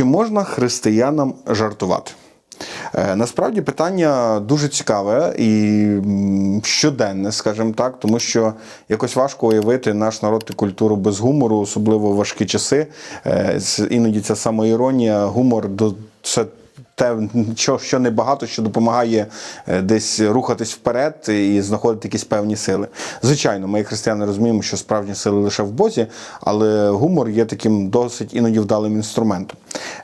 Чи можна християнам жартувати? Е, Насправді питання дуже цікаве і щоденне, скажімо так, тому що якось важко уявити наш народ і культуру без гумору, особливо важкі часи. Е, Іноді ця самоіронія, гумор до це. Те, що, що небагато, що допомагає е, десь рухатись вперед і знаходити якісь певні сили. Звичайно, ми, християни, розуміємо, що справжні сили лише в Бозі, але гумор є таким досить іноді вдалим інструментом.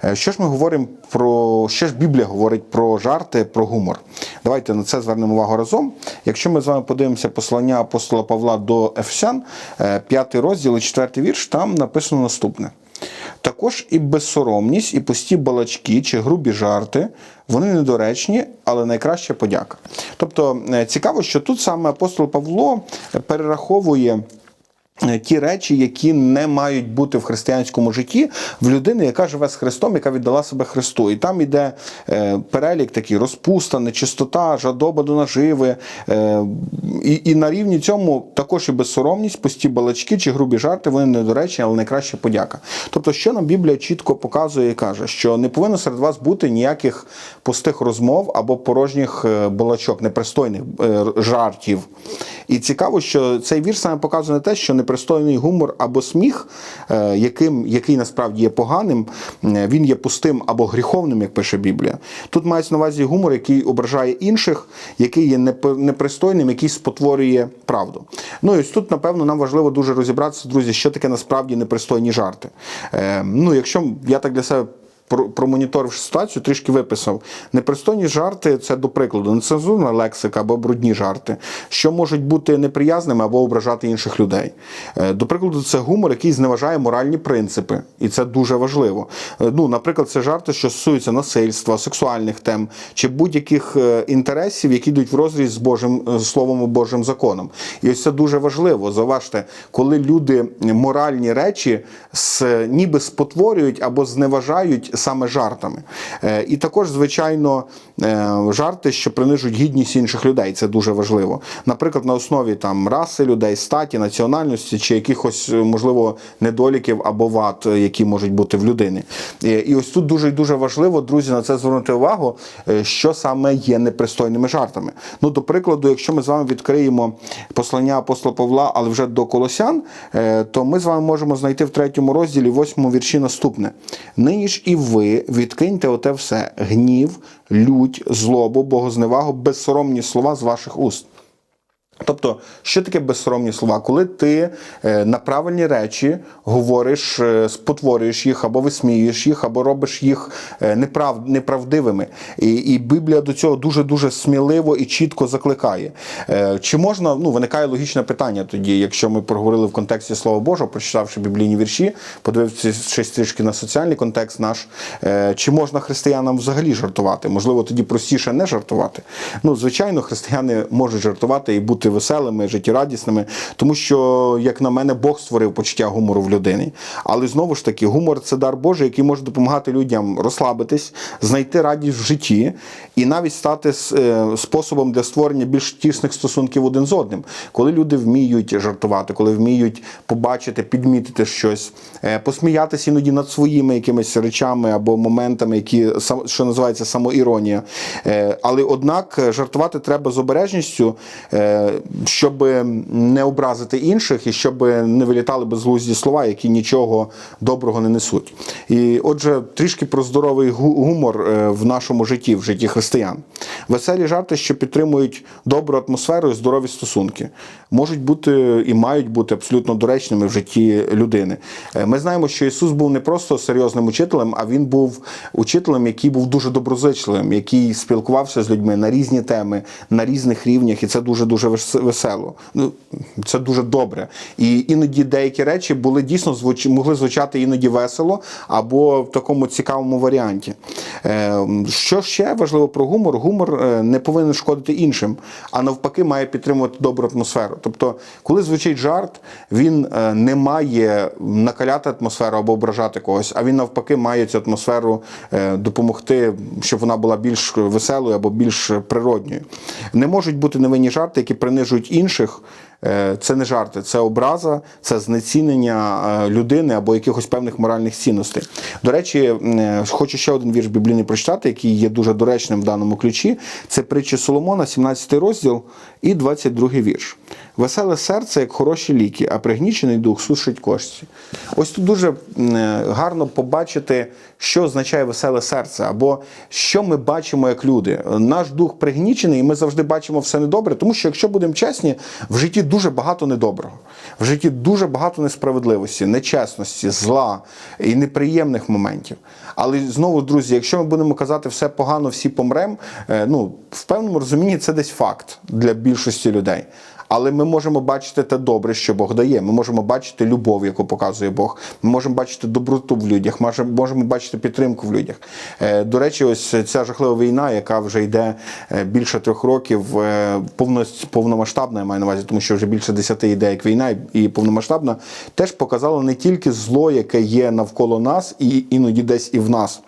Е, Що ж ми говоримо про що ж Біблія говорить про жарти, про гумор? Давайте на це звернемо увагу разом. Якщо ми з вами подивимося послання апостола Павла до Ефесян, е, п'ятий розділ і четвертий вірш, там написано наступне. Також і безсоромність, і пусті балачки чи грубі жарти, вони недоречні, але найкраща подяка. Тобто е, цікаво, що тут саме апостол Павло перераховує. Е, Ті речі, які не мають бути в християнському житті в людини, яка живе з Христом, яка віддала себе Христу. І там іде е, перелік такий розпуста, нечистота, жадоба до наживи. Е, і, і на рівні цьому також і безсоромність, пусті балачки чи грубі жарти, вони недоречні, але найкраща подяка. Тобто, що нам Біблія чітко показує і каже, що не повинно серед вас бути ніяких пустих розмов або порожніх балачок, непристойних жартів. І цікаво, що цей вірш саме показує на те, що непристойний гумор або сміх, е, яким, який насправді є поганим, е, він є пустим або гріховним, як пише Біблія. Тут мається на увазі гумор, який ображає інших, який є непристойним, який спотворює правду. Ну і ось тут, напевно, нам важливо дуже розібратися, друзі, що таке насправді непристойні жарти. Е, ну, якщо я так для себе промоніторивши ситуацію, трішки виписав. Непристойні жарти це, до прикладу, нецензурна лексика або брудні жарти, що можуть бути неприязними або ображати інших людей. Е, До прикладу, це гумор, який зневажає моральні принципи, і це дуже важливо. Е, Ну, наприклад, це жарти, що стосуються насильства, сексуальних тем чи будь-яких е, інтересів, які йдуть в розріз з Божим словом і Божим законом. І ось це дуже важливо. Зауважте, коли люди моральні речі с, ніби спотворюють або зневажають саме жартами. Е, І також, звичайно, е, жарти, що принижують гідність інших людей. Це дуже важливо. Наприклад, на основі там раси людей, статі, національності чи якихось, е, можливо, недоліків або вад, які можуть бути в людини. І ось тут дуже дуже важливо, друзі, на це звернути увагу, що саме є непристойними жартами. Ну, до прикладу, якщо ми з вами відкриємо послання апостола Павла, але вже до Колосян, то ми з вами можемо знайти в третьому розділі, восьмому вірші наступне: Нині ж і ви відкиньте оте все: гнів, лють, злобу, богозневагу, безсоромні слова з ваших уст. Тобто, що таке безсоромні слова? Коли ти е, на правильні речі говориш, е, спотворюєш їх, або висміюєш їх, або робиш їх е, неправ, неправдивими. І, і Біблія до цього дуже дуже сміливо і чітко закликає. Чи можна, ну виникає логічне питання тоді, якщо ми проговорили в контексті Слова Божого, прочитавши біблійні вірші, подивившись трішки на соціальний контекст наш, чи можна християнам взагалі жартувати? Можливо, тоді простіше не жартувати. Ну, звичайно, християни можуть жартувати і бути веселими, життєрадісними, тому що, як на мене, Бог створив почуття гумору в людині. Але знову ж таки, гумор це дар Божий, який може допомагати людям розслабитись, знайти радість в житті і навіть стати е, способом для створення більш тісних стосунків один з одним. Коли люди вміють жартувати, коли вміють побачити, підмітити щось, е, посміятися іноді над своїми якимись речами або моментами, які що називається самоіронія. Е, Але однак жартувати треба з обережністю, щоб не образити інших і щоб не вилітали безглузді слова, які нічого доброго не несуть. І отже, трішки про здоровий гумор е, в нашому житті, в житті християн. Веселі жарти, що підтримують добру атмосферу і здорові стосунки, можуть бути і мають бути абсолютно доречними в житті людини. Е, Ми знаємо, що Ісус був не просто серйозним учителем, а він був учителем, який був дуже доброзичливим, який спілкувався з людьми на різні теми, на різних рівнях, і це дуже дуже весело. Ну це дуже добре. І іноді деякі речі були дійсно звуч... могли звучати іноді весело або в такому цікавому варіанті. Е, Що ще важливо про гумор? Гумор е, не повинен шкодити іншим, а навпаки, має підтримувати добру атмосферу. Тобто, коли звучить жарт, він е, не має накаляти атмосферу або ображати когось, а він навпаки має цю атмосферу допомогти, щоб вона була більш веселою або більш природньою. Не можуть бути невинні жарти, які принижують інших, Це не жарти, це образа, це знецінення е, людини або якихось певних моральних цінностей. До речі, е, хочу ще один вірш біблійний прочитати, який є дуже доречним в даному ключі. Це притчі Соломона, 17 розділ і 22 вірш. Веселе серце, як хороші ліки, а пригнічений дух сушить кошті. Ось тут дуже е, гарно побачити, що означає веселе серце, або що ми бачимо як люди. Наш дух пригнічений, і ми завжди бачимо все недобре, тому що, якщо будемо чесні, в житті дуже багато недоброго, в житті дуже багато несправедливості, нечесності, зла і неприємних моментів. Але знову, друзі, якщо ми будемо казати все погано, всі помремо, е, ну в певному розумінні це десь факт для більшості людей. Але ми можемо бачити те добре, що Бог дає. Ми можемо бачити любов, яку показує Бог. Ми можемо бачити доброту в людях, можемо, бачити підтримку в людях. Е, До речі, ось ця жахлива війна, яка вже йде е, більше трьох років, е, повномасштабна, я маю на увазі, тому що вже більше десяти йде як війна і повномасштабна, теж показала не тільки зло, яке є навколо нас, і іноді десь і в нас.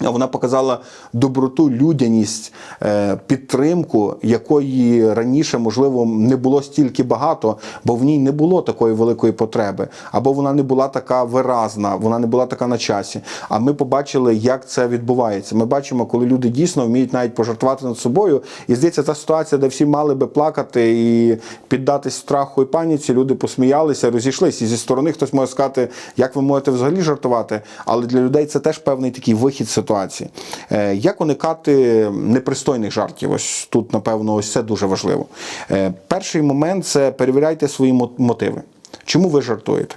Вона показала доброту, людяність, е, підтримку, якої раніше, можливо, не було стільки багато, бо в ній не було такої великої потреби, або вона не була така виразна, вона не була така на часі. А ми побачили, як це відбувається. Ми бачимо, коли люди дійсно вміють навіть пожартувати над собою. І здається, та ситуація, де всі мали би плакати і піддатись страху і паніці, люди посміялися, розійшлися. І зі сторони хтось може сказати, як ви можете взагалі жартувати, але для людей це теж певний такий вихід ситуації. Е, Як уникати непристойних жартів? Ось тут, напевно, ось це дуже важливо. Е, Перший момент це перевіряйте свої мотиви. Чому ви жартуєте?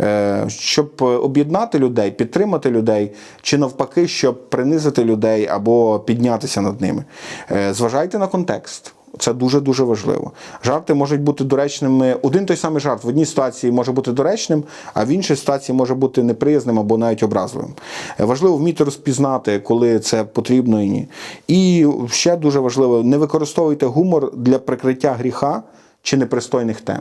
Е, Щоб об'єднати людей, підтримати людей, чи навпаки, щоб принизити людей або піднятися над ними. Зважайте на контекст. Це дуже дуже важливо. Жарти можуть бути доречними. Один той самий жарт в одній ситуації може бути доречним, а в іншій ситуації може бути неприязним або навіть образливим. Е, Важливо вміти розпізнати, коли це потрібно і ні. І ще дуже важливо, не використовуйте гумор для прикриття гріха чи непристойних тем.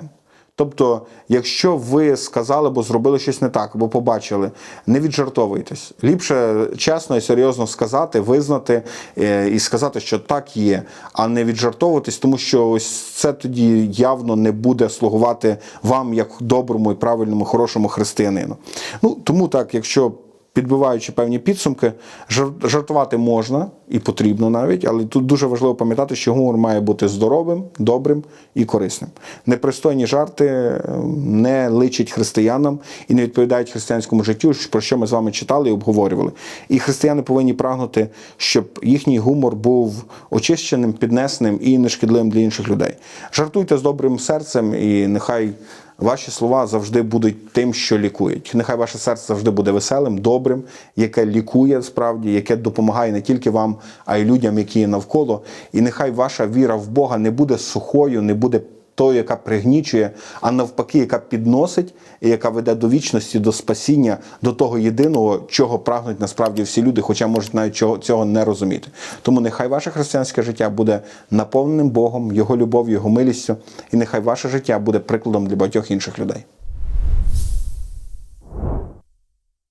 Тобто, якщо ви сказали або зробили щось не так, або побачили, не віджартовуйтесь. Ліпше чесно і серйозно сказати, визнати е, і сказати, що так є, а не віджартовуватись, тому що ось це тоді явно не буде слугувати вам як доброму і правильному, хорошому християнину. Ну тому так, якщо підбиваючи певні підсумки, жар- жартувати можна і потрібно навіть, але тут дуже важливо пам'ятати, що гумор має бути здоровим, добрим і корисним. Непристойні жарти е, не личать християнам і не відповідають християнському життю, про що ми з вами читали і обговорювали. І християни повинні прагнути, щоб їхній гумор був очищеним, піднесеним і нешкідливим для інших людей. Жартуйте з добрим серцем, і нехай Ваші слова завжди будуть тим, що лікують. Нехай ваше серце завжди буде веселим, добрим, яке лікує справді, яке допомагає не тільки вам, а й людям, які є навколо. І нехай ваша віра в Бога не буде сухою, не буде тою, яка пригнічує, а навпаки, яка підносить і яка веде до вічності, до спасіння, до того єдиного, чого прагнуть насправді всі люди, хоча можуть навіть цього, не розуміти. Тому нехай ваше християнське життя буде наповненим Богом, Його любов'ю, Його милістю, і нехай ваше життя буде прикладом для багатьох інших людей.